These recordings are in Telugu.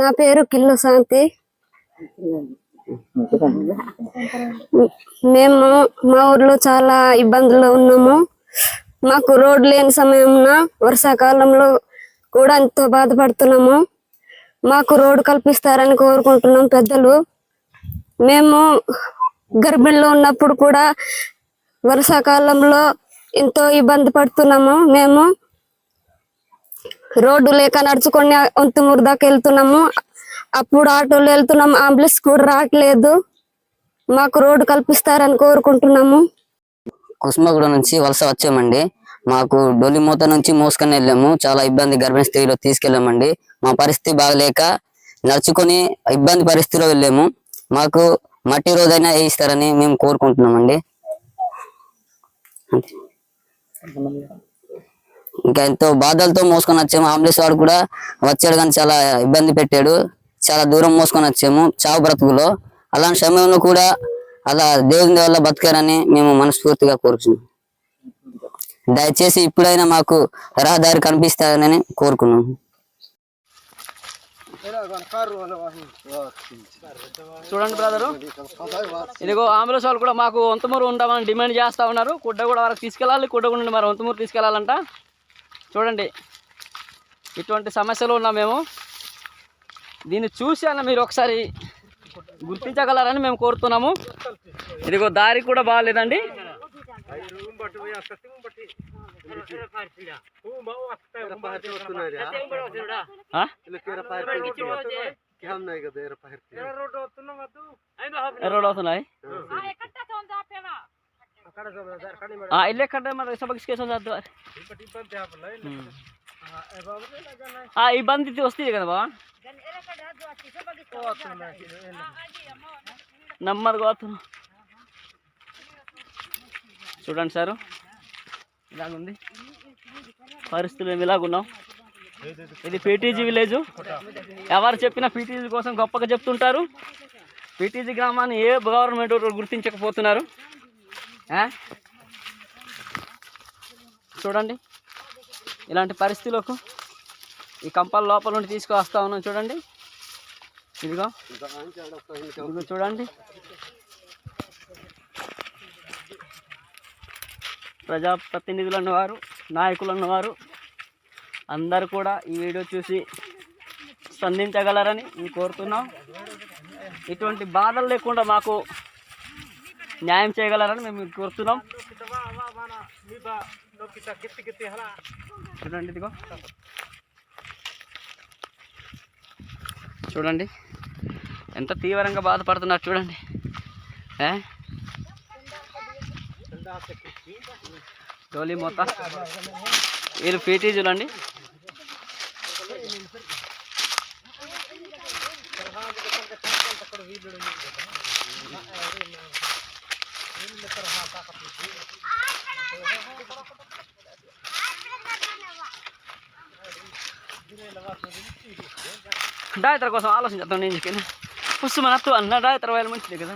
నా పేరు కిల్లు శాంతి. మేము మా ఊర్లో చాలా ఇబ్బందులు ఉన్నాము. మాకు రోడ్ లేని సమయంన వర్షాకాలంలో కూడా ఎంతో బాధపడుతున్నాము. మాకు రోడ్డు కల్పిస్తారని కోరుకుంటున్నాం పెద్దలు. మేము గర్భిణిలో ఉన్నప్పుడు కూడా వర్షాకాలంలో ఎంతో ఇబ్బంది పడుతున్నాము. మేము రోడ్డు లేక నడుచుకొని ఒంతుమూరు దాకా వెళ్తున్నాము. అప్పుడు ఆటోలో వెళ్తున్నాము. అంబులెన్స్ కూడా రావట్లేదు. మాకు రోడ్డు కల్పిస్తారని కోరుకుంటున్నాము. కుసుమగూడ నుంచి వలస వచ్చామండి. మాకు డొలిమూత నుంచి మోసుకొని వెళ్ళాము. చాలా ఇబ్బంది గర్భిణీ స్త్రీలో తీసుకెళ్ళామండి. మా పరిస్థితి బాగలేక నడుచుకొని ఇబ్బంది పరిస్థితిలో వెళ్ళాము. మాకు మట్టి రోజైనా వేయిస్తారని మేము కోరుకుంటున్నామండి. అంతే. ఇంకా ఎంతో బాధలతో మోసుకొని వచ్చాము. అంబులెన్స్ వాడు కూడా వచ్చాడు కానీ చాలా ఇబ్బంది పెట్టాడు. చాలా దూరం మోసుకొని వచ్చాము చావు బ్రతుకులో. అలాంటి సమయంలో కూడా అలా దేవుని వల్ల బతికారని మేము మనస్ఫూర్తిగా కోరుచున్నాం. దయచేసి ఇప్పుడైనా మాకు రహదారి కనిపిస్తానని కోరుకున్నాం. చూడండి బ్రదరు. ఇదిగో ఆంబులెన్స్ వాళ్ళు కూడా మాకు వంతమూరు ఉండమని డిమాండ్ చేస్తా ఉన్నారు. కుడ్డ కూడా వరకు తీసుకెళ్ళాలి. కుడ్డ కూడా మరి వంతమూరు తీసుకెళ్ళాలంట. చూడండి. ఇటువంటి సమస్యలు ఉన్నాం మేము. దీన్ని చూసి అన్న మీరు ఒకసారి గుర్తించగలరని మేము కోరుతున్నాము. ఇదిగో దారి కూడా బాగాలేదండి. ఆ? రోడ్ అవుతున్నాయి ఆ, ఇల్లే కట్ట మరి సభకి కేసు వద్దు ఆ ఇబ్బంది వస్తుంది కదా బా నెమ్మదిగా పోతున్నా చూడండి సారు. ఇలాగుంది. పరిస్థితులు మేము ఇలాగున్నాం ఇది పీటీజీ విలేజ్. ఎవరు చెప్పినా పీటీజీ కోసం గొప్పగా చెప్తుంటారు. పీటీజీ గ్రామాన్ని ఏ గవర్నమెంట్ వారు గుర్తించకపోతున్నారు? చూడండి. ఇలాంటి పరిస్థితులకు ఈ కంపాల లోపల నుండి తీసుకువస్తా ఉన్నాం చూడండి. ఇదిగో. ఇదిగో చూడండి. ప్రజాప్రతినిధులు అన్నవారు నాయకులు అన్నవారు అందరు కూడా ఈ వీడియో చూసి స్పందించగలరని మేము కోరుతున్నాం. ఇటువంటి బాధలు లేకుండా మాకు న్యాయం చేయగలరని మేము కోరుతున్నాం. చూడండి ఇదిగో. చూడండి. ఎంత తీవ్రంగా బాధపడుతున్నారు చూడండి. ఏ? డోలీ మూత. వీళ్ళు పీటీజీలు అండి డాక్టర్ కోసం ఆలోచించేద్దాం నేను చెప్పిన పుస్తు మన అత్త అన్న డాక్టర్ వేల మంచిది కదా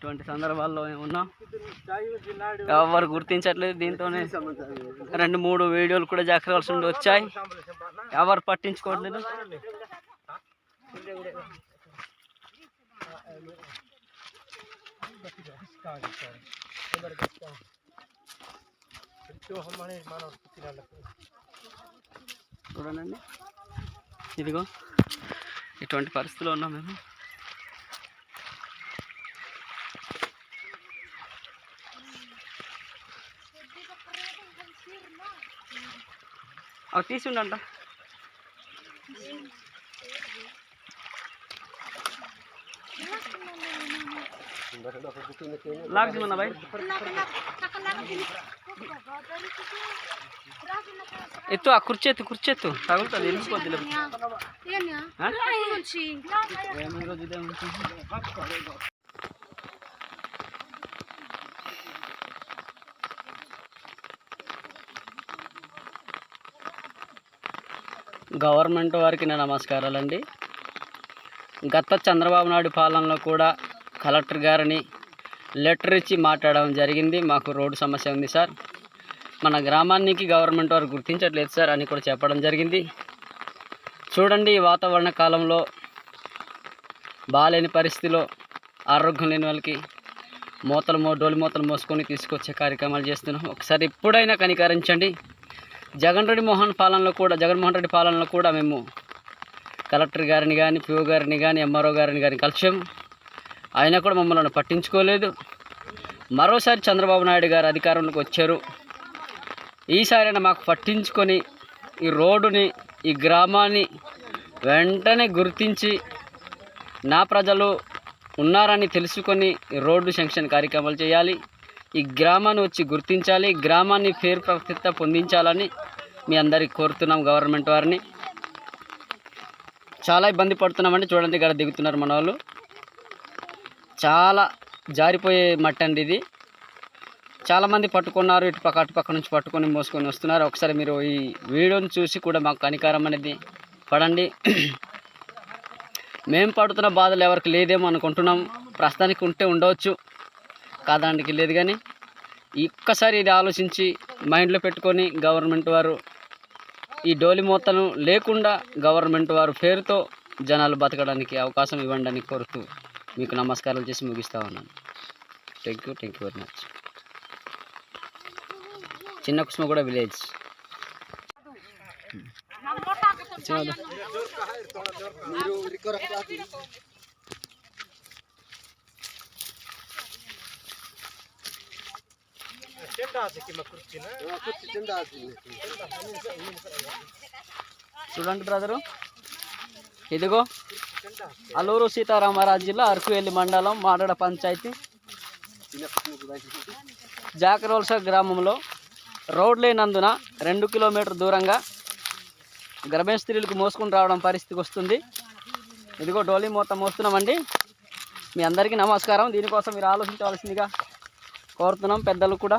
ఇటువంటి సందర్భాల్లో ఉన్నాం. ఎవరు గుర్తించట్లేదు దీంతోనే. రెండు మూడు వీడియోలు కూడా జాగ్రత్తవలసి ఉండి వచ్చాయి. ఎవరు పట్టించుకోవట్లేదు. చూడండి. ఇదిగో ఇటువంటి పరిస్థితిలో ఉన్నాం మేము. అవి తీసి ఉండంట లాగ్ దిమన్నా భాయ్ ఎత్తు ఆ కుర్చీ ఎత్తు కుర్చీ ఎత్తు. తగులుతుంది వెళ్ళిపోద్ది రోజు గవర్నమెంట్ వారికి నా నమస్కారాలండి. గత చంద్రబాబు నాయుడు పాలనలో కూడా కలెక్టర్ గారిని లెటర్ ఇచ్చి మాట్లాడడం జరిగింది. మాకు రోడ్డు సమస్య ఉంది సార్. మన గ్రామానికి గవర్నమెంట్ వారు గుర్తించట్లేదు సార్ అని కూడా చెప్పడం జరిగింది. చూడండి ఈ వాతావరణ కాలంలో బాగాలేని పరిస్థితిలో ఆరోగ్యం లేని వాళ్ళకి మూతలు మో డోలి మూతలు మోసుకొని తీసుకొచ్చే కార్యక్రమాలు చేస్తున్నాం. ఒకసారి ఎప్పుడైనా కనికరించండి. జగన్ రెడ్డి మోహన్ పాలనలో కూడా జగన్మోహన్ రెడ్డి పాలనలో కూడా మేము కలెక్టర్ గారిని కానీ పిఓ గారిని కానీ ఎంఆర్ఓ గారిని కానీ కలిసాము ఆయన కూడా మమ్మల్ని పట్టించుకోలేదు. మరోసారి చంద్రబాబు నాయుడు గారు అధికారంలోకి వచ్చారు. ఈసారైనా మాకు పట్టించుకొని ఈ రోడ్డుని ఈ గ్రామాన్ని వెంటనే గుర్తించి నా ప్రజలు ఉన్నారని తెలుసుకొని ఈ రోడ్డు శాంక్షన్ కార్యక్రమాలు చేయాలి. ఈ గ్రామాన్ని వచ్చి గుర్తించాలి. గ్రామాన్ని పేరు ప్రతిష్ట పొందించాలని మీ అందరికి కోరుతున్నాం గవర్నమెంట్ వారిని. చాలా ఇబ్బంది పడుతున్నామండి. చూడండి ఇక్కడ దిగుతున్నారు మన వాళ్ళు. చాలా జారిపోయే మట్టి అండి ఇది. చాలామంది పట్టుకున్నారు. ఇటు పక్క అటు పక్క నుంచి పట్టుకొని మోసుకొని వస్తున్నారు. ఒకసారి మీరు ఈ వీడియోని చూసి కూడా మాకు కనికారం అనేది పడండి. మేము పడుతున్న బాధలు ఎవరికి లేదేమో అనుకుంటున్నాం. ప్రస్తుతానికి ఉంటే ఉండవచ్చు. కాదానికి లేదు కానీ ఒక్కసారి ఇది ఆలోచించి మైండ్లో పెట్టుకొని గవర్నమెంట్ వారు ఈ డోలి మూతను లేకుండా గవర్నమెంట్ వారు పేరుతో జనాలు బతకడానికి అవకాశం ఇవ్వండి కోరుతూ మీకు నమస్కారాలు చేసి ముగిస్తూ ఉన్నాను. Thank you thank you very much చిన్న చూడండి బ్రదరు. ఇదిగో అల్లూరు సీతారామరాజు జిల్లా అరకువెల్లి మండలం మాడడ పంచాయతీ. జాకరోల్స గ్రామంలో రోడ్ లేనందున రెండు కిలోమీటర్ దూరంగా గర్భిణ స్త్రీలకు మోసుకుని రావడం పరిస్థితికి వస్తుంది. ఇదిగో డోలీ మూత మోస్తున్నామండి. మీ అందరికీ నమస్కారం. దీనికోసం మీరు ఆలోచించవలసిందిగా కోరుతున్నాం. పెద్దలు కూడా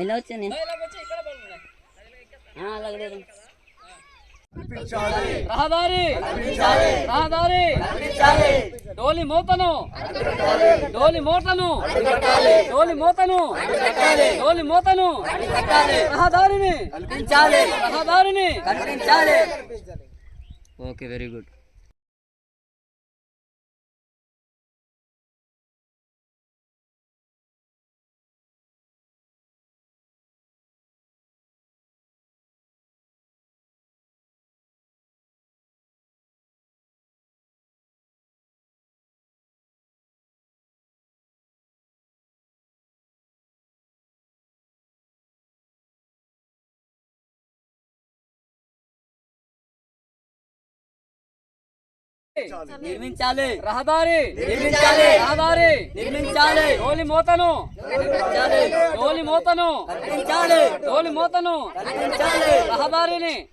ఇలా వచ్చాను. అలాగే రహదారి. రహదారి. డోలి మూతను. డోలి మూతను. డోలి మూతను. డోలి మూతను. రహదారిని. రహదారిని. Okay very good. నిర్మించాలి రహదారి. నిర్మించాలి రహదారి. నిర్మించాలి టోలి మోతను. నిర్మించాలి టోలి మోతను. నిర్మించాలి టోలి మోతను. నిర్మించాలి రహదారిని.